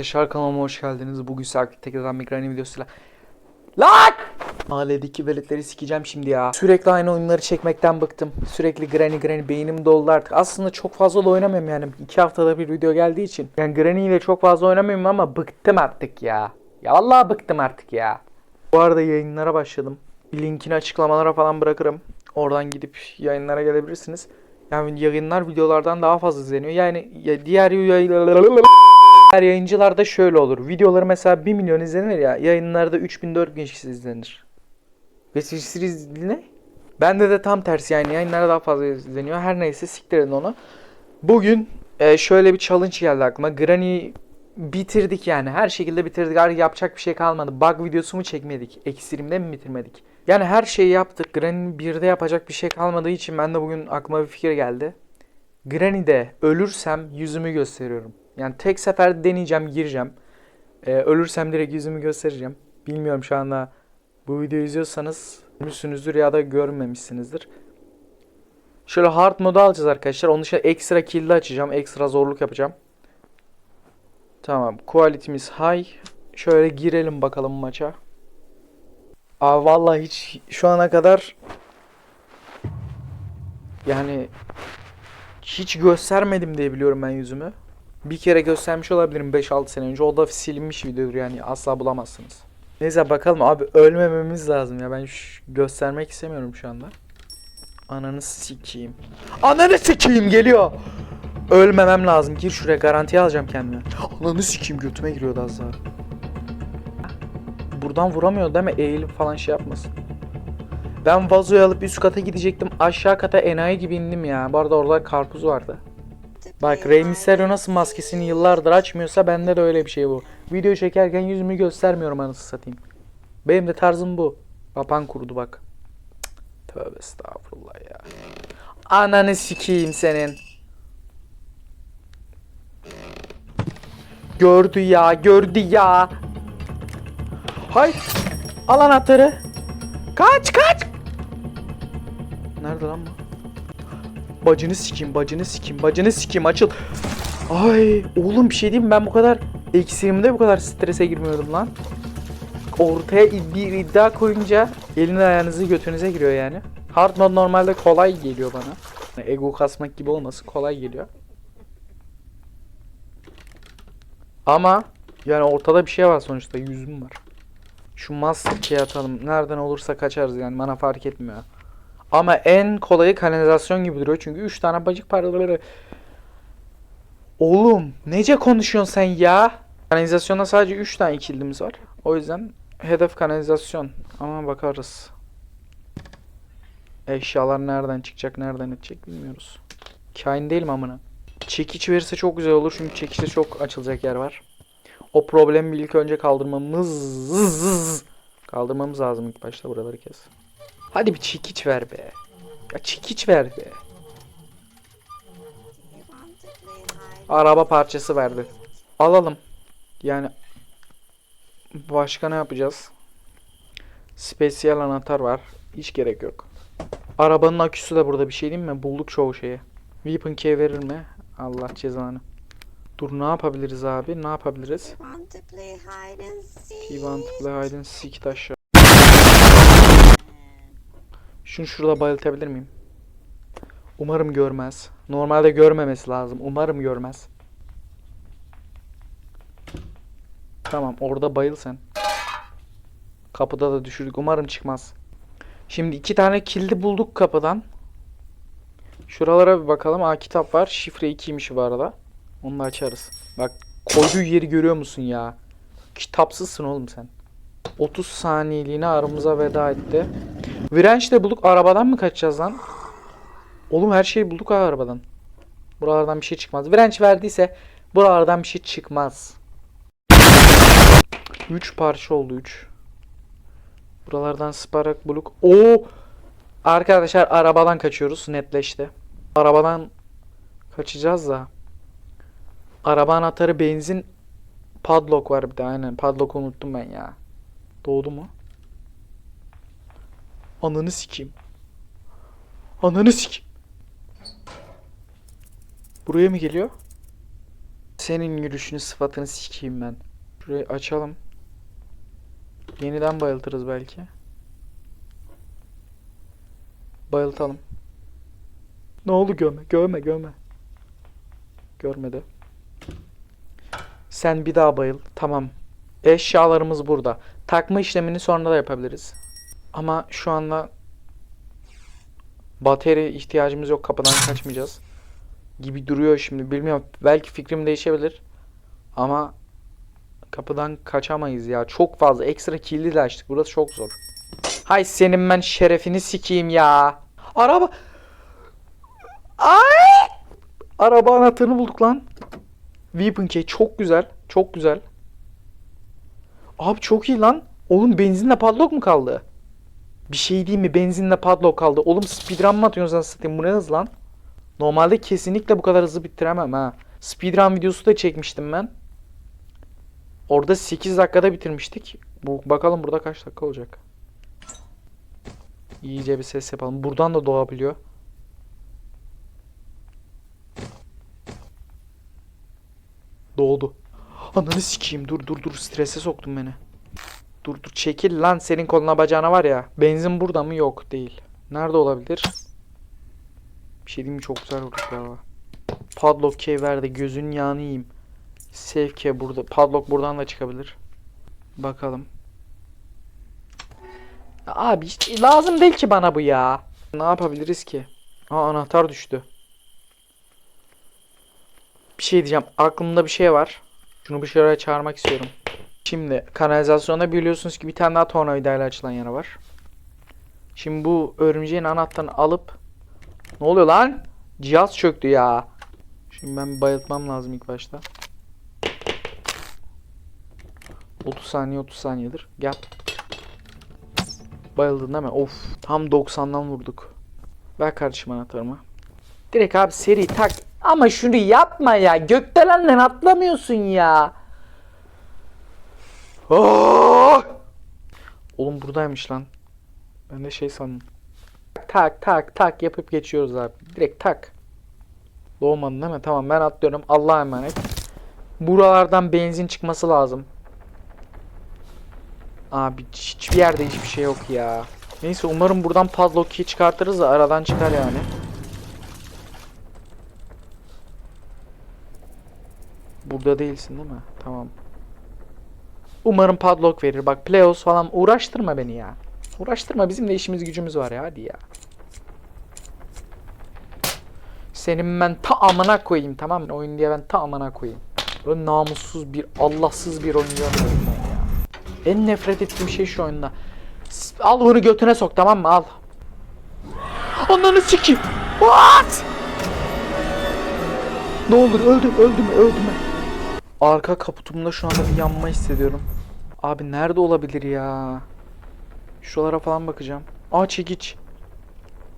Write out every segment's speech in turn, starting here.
arkadaşlar kanalıma hoş geldiniz. Bugün sizlerle tekrardan Migrani videosuyla Lan! Mahalledeki veletleri sikeceğim şimdi ya. Sürekli aynı oyunları çekmekten bıktım. Sürekli Granny Granny beynim doldu artık. Aslında çok fazla da oynamıyorum yani. iki haftada bir video geldiği için. Yani Granny ile çok fazla oynamıyorum ama bıktım artık ya. Ya vallahi bıktım artık ya. Bu arada yayınlara başladım. Linkini açıklamalara falan bırakırım. Oradan gidip yayınlara gelebilirsiniz. Yani yayınlar videolardan daha fazla izleniyor. Yani ya diğer yayınlar Diğer yayıncılarda şöyle olur. Videoları mesela 1 milyon izlenir ya. Yayınlarda 3000 4000 kişi izlenir. Ve siz ne? Bende de tam tersi yani yayınlara daha fazla izleniyor. Her neyse siktir edin onu. Bugün e, şöyle bir challenge geldi aklıma. Granny bitirdik yani. Her şekilde bitirdik. Artık yapacak bir şey kalmadı. Bug videosu mu çekmedik? Ekstrem'de mi bitirmedik? Yani her şeyi yaptık. Granny 1'de yapacak bir şey kalmadığı için ben de bugün aklıma bir fikir geldi. Granny'de ölürsem yüzümü gösteriyorum. Yani tek seferde deneyeceğim, gireceğim. Ee, ölürsem direkt yüzümü göstereceğim. Bilmiyorum şu anda bu videoyu izliyorsanız görmüşsünüzdür ya da görmemişsinizdir. Şöyle hard modu alacağız arkadaşlar. Onun dışında ekstra kill'de açacağım. Ekstra zorluk yapacağım. Tamam. Quality'miz high. Şöyle girelim bakalım maça. Aa vallahi hiç şu ana kadar yani hiç göstermedim diye biliyorum ben yüzümü. Bir kere göstermiş olabilirim 5-6 sene önce. O da silinmiş videodur yani asla bulamazsınız. Neyse bakalım abi ölmememiz lazım ya. Ben göstermek istemiyorum şu anda. Ananı sikeyim. Ananı sikeyim geliyor. Ölmemem lazım. Gir şuraya garantiye alacağım kendimi. Ananı sikeyim götüme giriyordu az daha. Buradan vuramıyor değil mi? Eğilip falan şey yapmasın. Ben vazoyu alıp üst kata gidecektim. Aşağı kata enayi gibi indim ya. Bu arada orada karpuz vardı. Bak Rey Mysterio nasıl maskesini yıllardır açmıyorsa bende de öyle bir şey bu. Video çekerken yüzümü göstermiyorum anasını satayım. Benim de tarzım bu. Papan kurdu bak. Cık, Tövbe estağfurullah ya. Ananı sikeyim senin. Gördü ya, gördü ya. Hay. Al anahtarı. Kaç, kaç. Nerede lan bu? Bacını sikeyim, bacını sikeyim, bacını sikeyim açıl. Ay oğlum bir şey diyeyim ben bu kadar eksiğimde bu kadar strese girmiyordum lan. Ortaya bir iddia koyunca elini ayağınızı götünüze giriyor yani. Hard mode normalde kolay geliyor bana. Ego kasmak gibi olmasın kolay geliyor. Ama yani ortada bir şey var sonuçta yüzüm var. Şu maskeyi atalım. Nereden olursa kaçarız yani bana fark etmiyor. Ama en kolayı kanalizasyon gibi duruyor çünkü 3 tane bacık paraları. Oğlum nece konuşuyorsun sen ya? Kanalizasyonda sadece 3 tane ikilimiz var. O yüzden hedef kanalizasyon. Ama bakarız. Eşyalar nereden çıkacak, nereden edecek bilmiyoruz. Kain değil mi amına? Çekiç verirse çok güzel olur çünkü çekiçte çok açılacak yer var. O problemi ilk önce kaldırmamız kaldırmamız lazım ilk başta buraları kes. Hadi bir çekiç ver be. Ya çekiç ver be. Araba parçası verdi. Alalım. Yani başka ne yapacağız? Spesiyel anahtar var. Hiç gerek yok. Arabanın aküsü de burada bir şey değil mi? Bulduk çoğu şeyi. Weapon key verir mi? Allah cezanı. Dur ne yapabiliriz abi? Ne yapabiliriz? Want to play hide and seek? He want to play hide and seek taşı. Şunu şurada bayıltabilir miyim? Umarım görmez. Normalde görmemesi lazım. Umarım görmez. Tamam orada bayıl sen. Kapıda da düşürdük. Umarım çıkmaz. Şimdi iki tane kilidi bulduk kapıdan. Şuralara bir bakalım. Aa kitap var. Şifre 2'ymiş bu arada. Onu da açarız. Bak koyduğu yeri görüyor musun ya? Kitapsızsın oğlum sen. 30 saniyeliğine aramıza veda etti. Virenç de bulduk. Arabadan mı kaçacağız lan? Oğlum her şeyi bulduk ha arabadan. Buralardan bir şey çıkmaz. Virenç verdiyse buralardan bir şey çıkmaz. 3 parça oldu 3. Buralardan Spark buluk. Oo! Arkadaşlar arabadan kaçıyoruz. Netleşti. Arabadan kaçacağız da. Araba anahtarı benzin padlock var bir de aynen. Padlock'u unuttum ben ya. Doğdu mu? Ananı sikeyim. Ananı sikeyim. Buraya mı geliyor? Senin yürüyüşünü sıfatını sikeyim ben. Şurayı açalım. Yeniden bayıltırız belki. Bayıltalım. Ne oldu görme, görme, görme. Görmedi. Sen bir daha bayıl. Tamam. Eşyalarımız burada. Takma işlemini sonra da yapabiliriz. Ama şu anda batarya ihtiyacımız yok. Kapıdan kaçmayacağız. Gibi duruyor şimdi. Bilmiyorum. Belki fikrim değişebilir. Ama kapıdan kaçamayız ya. Çok fazla. Ekstra kilidi de açtık. Burası çok zor. Hay senin ben şerefini sikeyim ya. Araba. Ay! Araba anahtarını bulduk lan. Weapon key çok güzel. Çok güzel. Abi çok iyi lan. Oğlum benzinle padlock mu kaldı? Bir şey değil mi? Benzinle padlock kaldı. Oğlum speedrun mı atıyorsun sen satayım? Bu ne hız lan? Normalde kesinlikle bu kadar hızlı bitiremem ha. Speedrun videosu da çekmiştim ben. Orada 8 dakikada bitirmiştik. Bu bakalım burada kaç dakika olacak. İyice bir ses yapalım. Buradan da doğabiliyor. Doğdu. Ananı sikeyim. Dur dur dur. Strese soktun beni. Dur dur çekil lan senin koluna bacağına var ya. Benzin burada mı? Yok değil. Nerede olabilir? Bir şey diyeyim mi? Çok güzel vurduk galiba. Padlock key verdi. Gözün yağını yiyeyim. Safe key burada. Padlock buradan da çıkabilir. Bakalım. Abi hiç lazım değil ki bana bu ya. Ne yapabiliriz ki? Aa anahtar düştü. Bir şey diyeceğim. Aklımda bir şey var. Şunu şuraya çağırmak istiyorum. Şimdi kanalizasyonda biliyorsunuz ki bir tane daha tornavidayla açılan yara var. Şimdi bu örümceğin anahtarını alıp ne oluyor lan? Cihaz çöktü ya. Şimdi ben bayıltmam lazım ilk başta. 30 saniye 30 saniyedir. Gel. Bayıldın değil mi? Of. Tam 90'dan vurduk. Ver kardeşim anahtarımı. Direkt abi seri tak. Ama şunu yapma ya. Gökdelenden atlamıyorsun ya. Oh! Oğlum buradaymış lan. Ben de şey sandım. Tak tak tak yapıp geçiyoruz abi. Direkt tak. Doğmadın değil mi? Tamam ben atlıyorum. Allah'a emanet. Buralardan benzin çıkması lazım. Abi hiçbir yerde hiçbir şey yok ya. Neyse umarım buradan padlock key çıkartırız da aradan çıkar yani. Burada değilsin değil mi? Tamam. Umarım padlock verir. Bak Pleos falan uğraştırma beni ya. Uğraştırma bizim de işimiz gücümüz var ya hadi ya. Senin ben ta amına koyayım tamam mı? Oyun diye ben ta amına koyayım. Böyle namussuz bir Allahsız bir oyun ya. En nefret ettiğim şey şu oyunda. Al bunu götüne sok tamam mı? Al. Ananı sikeyim. What? Ne olur öldüm öldüm öldüm. Arka kaputumda şu anda bir yanma hissediyorum. Abi nerede olabilir ya? Şuralara falan bakacağım. Aa çekiç.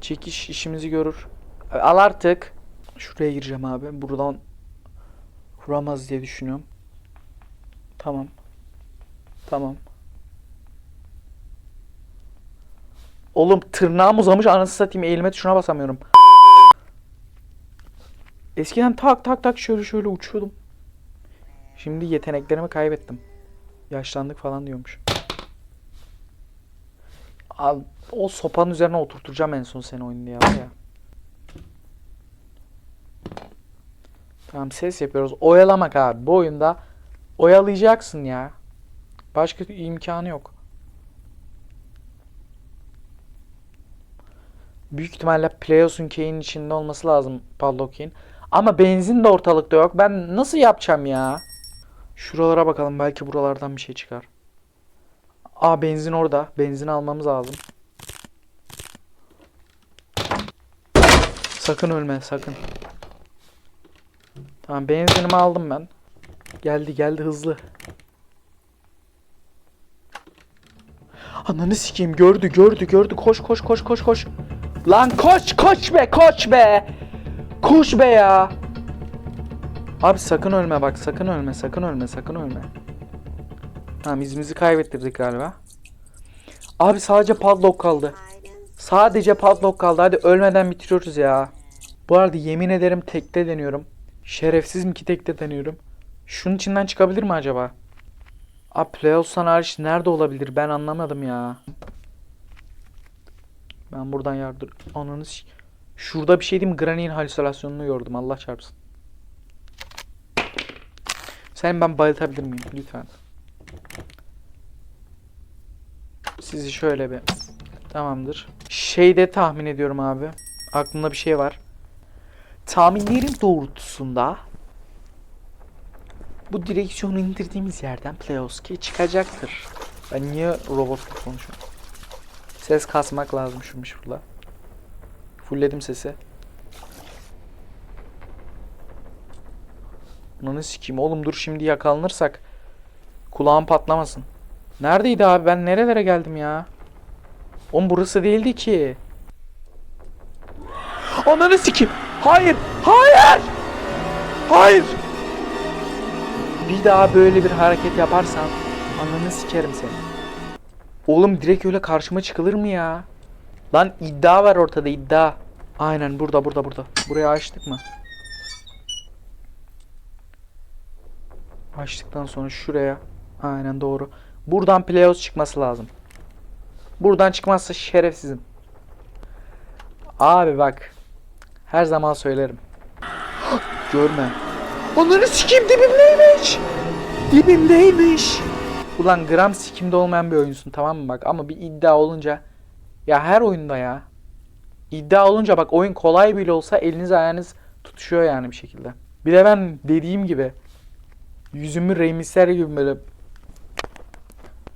Çekiş işimizi görür. E, Al artık. Şuraya gireceğim abi. Buradan vuramaz diye düşünüyorum. Tamam. Tamam. Oğlum tırnağım uzamış anasını satayım eğilme tuşuna basamıyorum. Eskiden tak tak tak şöyle şöyle uçuyordum. Şimdi yeteneklerimi kaybettim. Yaşlandık falan diyormuş. Abi, o sopanın üzerine oturtacağım en son seni oyunda ya. Tamam ses yapıyoruz. Oyalamak abi. Bu oyunda oyalayacaksın ya. Başka imkanı yok. Büyük ihtimalle Playos'un key'in içinde olması lazım Padlock'in. Ama benzin de ortalıkta yok. Ben nasıl yapacağım ya? Şuralara bakalım. Belki buralardan bir şey çıkar. Aa benzin orada. Benzin almamız lazım. Sakın ölme sakın. Tamam benzinimi aldım ben. Geldi geldi hızlı. Ananı sikeyim gördü gördü gördü koş koş koş koş koş. Lan koş koş be koş be. Koş be ya. Abi sakın ölme bak sakın ölme sakın ölme sakın ölme. Tamam izimizi kaybettirdik galiba. Abi sadece padlock kaldı. Sadece padlock kaldı. Hadi ölmeden bitiriyoruz ya. Bu arada yemin ederim tekte deniyorum. Şerefsiz mi ki tekte deniyorum. Şunun içinden çıkabilir mi acaba? Abi Playoffs'tan hariç nerede olabilir? Ben anlamadım ya. Ben buradan yardır... Ananı Şurada bir şey diyeyim? Granny'in halüsinasyonunu gördüm. Allah çarpsın. Sen ben bayıltabilir miyim? Lütfen. Sizi şöyle bir... Tamamdır. Şeyde tahmin ediyorum abi. Aklımda bir şey var. Tahminlerim doğrultusunda bu direksiyonu indirdiğimiz yerden Pleoski çıkacaktır. Ben niye robot gibi konuşuyorum? Ses kasmak lazım şuymuş burada. Fullledim sesi. Ananı sikeyim oğlum dur şimdi yakalanırsak kulağım patlamasın. Neredeydi abi ben nerelere geldim ya? Oğlum burası değildi ki. Ananı sikeyim. Hayır. Hayır. Hayır. Bir daha böyle bir hareket yaparsan ananı sikerim seni. Oğlum direkt öyle karşıma çıkılır mı ya? Lan iddia var ortada iddia. Aynen burada burada burada. Burayı açtık mı? Açtıktan sonra şuraya. Aynen doğru. Buradan playoffs çıkması lazım. Buradan çıkmazsa şerefsizim. Abi bak. Her zaman söylerim. Görme. Onları sikeyim dibimdeymiş. Dibimdeymiş. Ulan gram sikimde olmayan bir oyunsun tamam mı bak ama bir iddia olunca ya her oyunda ya iddia olunca bak oyun kolay bile olsa eliniz ayağınız tutuşuyor yani bir şekilde. Bir de ben dediğim gibi yüzümü Rey Mysterio gibi böyle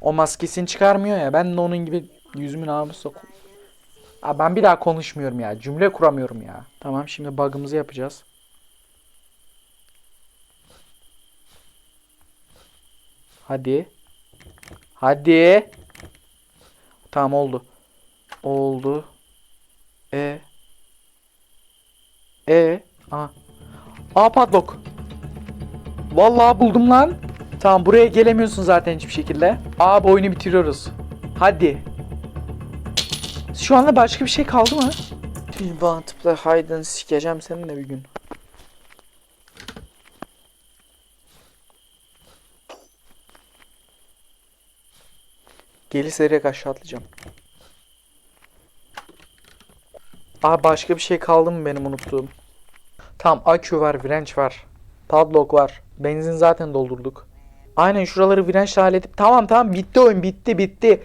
o maskesini çıkarmıyor ya ben de onun gibi yüzümün namusla Abi ben bir daha konuşmuyorum ya. Cümle kuramıyorum ya. Tamam şimdi bug'ımızı yapacağız. Hadi. Hadi. Tamam oldu. Oldu. E. E. Aha. Aa padlock. Vallahi buldum lan. Tamam buraya gelemiyorsun zaten hiçbir şekilde. Abi oyunu bitiriyoruz. Hadi. Şu anda başka bir şey kaldı mı? Bir bantıpla Hayden sikeceğim seninle bir gün. Gelirse direkt aşağı atlayacağım. Aa başka bir şey kaldı mı benim unuttuğum? Tamam akü var, wrench var. Padlock var. Benzin zaten doldurduk. Aynen şuraları wrench'le halledip tamam tamam bitti oyun bitti bitti.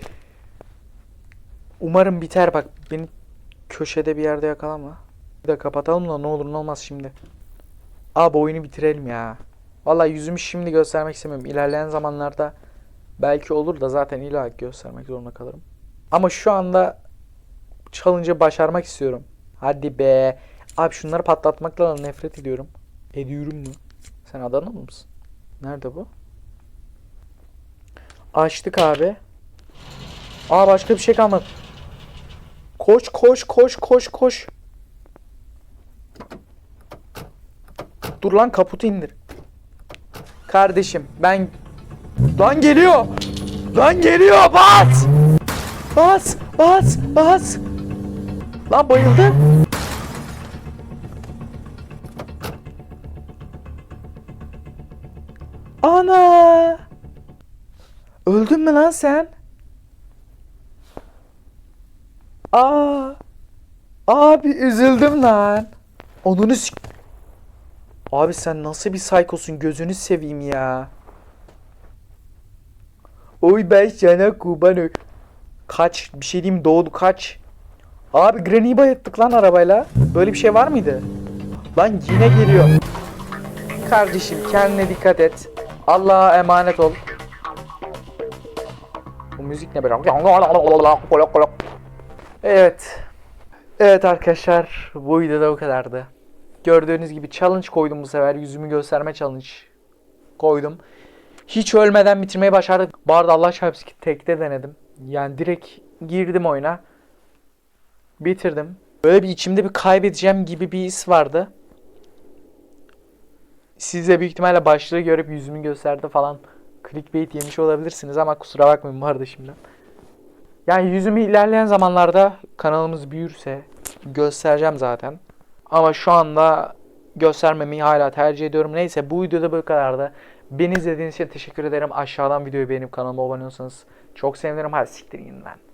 Umarım biter bak beni köşede bir yerde yakalama. Bir de kapatalım da ne olur ne olmaz şimdi. Abi oyunu bitirelim ya. Vallahi yüzümü şimdi göstermek istemiyorum. İlerleyen zamanlarda belki olur da zaten illa göstermek zorunda kalırım. Ama şu anda challenge'ı başarmak istiyorum. Hadi be. Abi şunları patlatmakla nefret ediyorum. Ediyorum mu? Sen Adanalı mısın? Nerede bu? Açtık abi. Aa başka bir şey kalmadı. Koş koş koş koş koş. Dur lan kaputu indir. Kardeşim ben... Lan geliyor. Lan geliyor bas. Bas bas bas. Lan bayıldı. Ana. Öldün mü lan sen? Aa. Abi üzüldüm lan. Onunu Abi sen nasıl bir saykosun gözünü seveyim ya. Oy ben sana kurban Kaç bir şey diyeyim doğdu kaç. Abi Granny'i bayılttık lan arabayla. Böyle bir şey var mıydı? Lan yine geliyor. Kardeşim kendine dikkat et. Allah'a emanet ol. Bu müzik ne böyle? Evet. Evet arkadaşlar bu videoda bu kadardı. Gördüğünüz gibi challenge koydum bu sefer. Yüzümü gösterme challenge koydum. Hiç ölmeden bitirmeyi başardık. Bu arada Allah çarpsın ki tekte denedim. Yani direkt girdim oyuna. Bitirdim. Böyle bir içimde bir kaybedeceğim gibi bir his vardı. Siz de büyük ihtimalle başlığı görüp yüzümü gösterdi falan clickbait yemiş olabilirsiniz ama kusura bakmayın bu arada şimdi. Yani yüzümü ilerleyen zamanlarda kanalımız büyürse göstereceğim zaten. Ama şu anda göstermemeyi hala tercih ediyorum. Neyse bu videoda bu kadar da. Beni izlediğiniz için teşekkür ederim. Aşağıdan videoyu beğenip kanalıma abone olursanız çok sevinirim. Hadi siktirin lan.